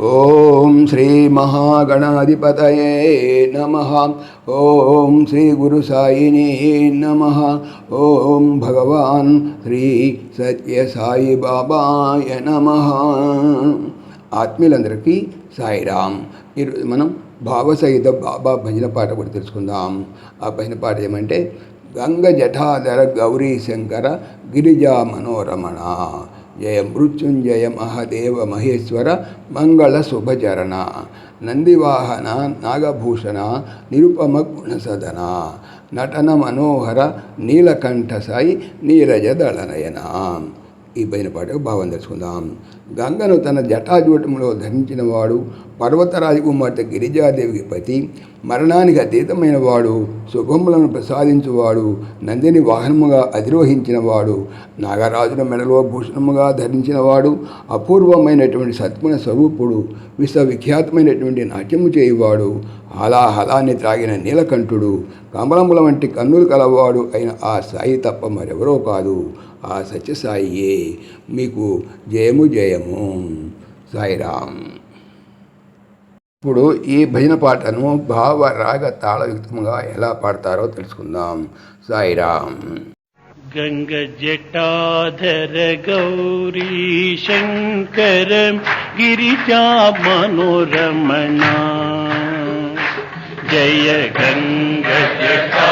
ఓం శ్రీ మహాగణాధిపతయే నమ. ఓం శ్రీ గురు సాయిని నమ. ఓం భగవాన్ శ్రీ సత్య సాయి బాబాయ నమ. ఆత్మీయులందరికీ సాయిరామ్. ఈరోజు మనం భావసహిత బాబా భజన పాట కూడా తెలుసుకుందాం. ఆ భజన పాట ఏమంటే గంగ జఠాధర గౌరీ శంకర గిరిజా మనోరమణ. జయ మృత్యుంజయ మహదేవ మహేశ్వర మంగళ శుభచరణ నందివాహన నాగభూషణ నిరుపమ గుణసదన నటన మనోహర నీలకంఠ సాయి నీరజ దళనయన. ఈ పైన పాట భావం తెలుసుకుందాం. గంగను తన జటాజూటంలో ధరించిన వాడు పర్వతరాజు కుమార్తె గిరిజాదేవికి పతి మరణానికి అతీతమైన వాడు శుభములను ప్రసాదించువాడు నందిని వాహనముగా అధిరోహించిన వాడు నాగరాజుల మెడలో భూషణముగా ధరించినవాడు అపూర్వమైనటువంటి సత్గుణ స్వరూపుడు విశ్వవిఖ్యాతమైనటువంటి నాట్యము చేయువాడు హలాహలాన్ని త్రాగిన నీలకంఠుడు కమలముల వంటి కన్నులు కలవాడు అయిన ఆ సాయి తప్ప మరెవరో కాదు. ఆ సత్యసాయియే. మీకు జయము జయ. జయము సాయిరామ్ ఇప్పుడు ఈ భజన పాటను భావ రాగ తాళయుక్తంగా ఎలా పాడతారో తెలుసుకుందాం. సాయిరామ్ గంగ జటాధర గౌరీ శంకర గిరిజా మనోరమణ. జయ గంగ జటా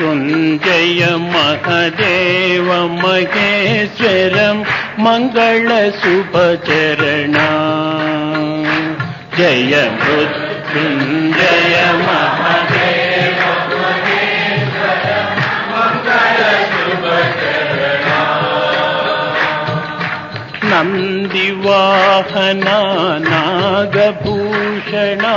ञ्जय महदेवमगेश्वरं मङ्गलसुपचरणा जयजय मह नन्दिवाहना नागभूषणा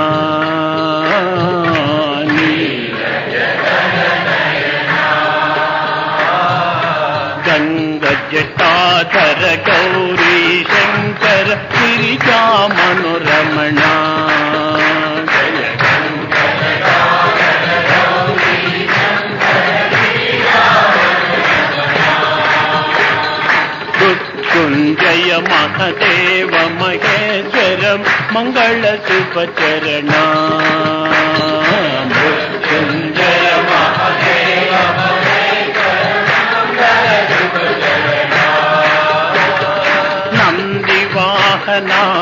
గంగ జటాధర గౌరీ శంకర గిరిజా మనోరమణ జయ మృత్యుంజయ మహదేవ మహేశ్వరం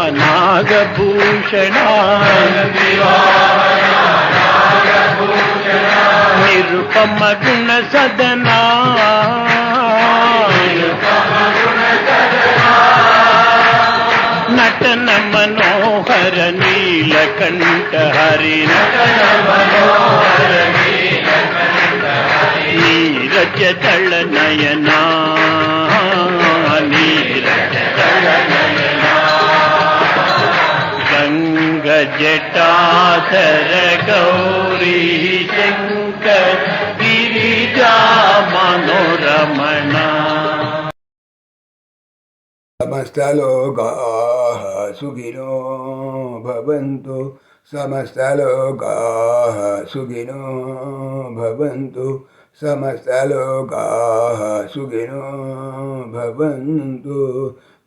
నందివాహన నాగభూషణ. నిరుపమ గుణ సదనా. నటన మనోహర నీలకంఠ గంగ జటాధర గౌరీ శంకర్ గిరిజా మనోరమణ సమస్తలోకాः సుఖినో భవంతు సమస్తలోకాः సుఖినో భవంతు సమస్తలోకాः సుఖినో భవంతు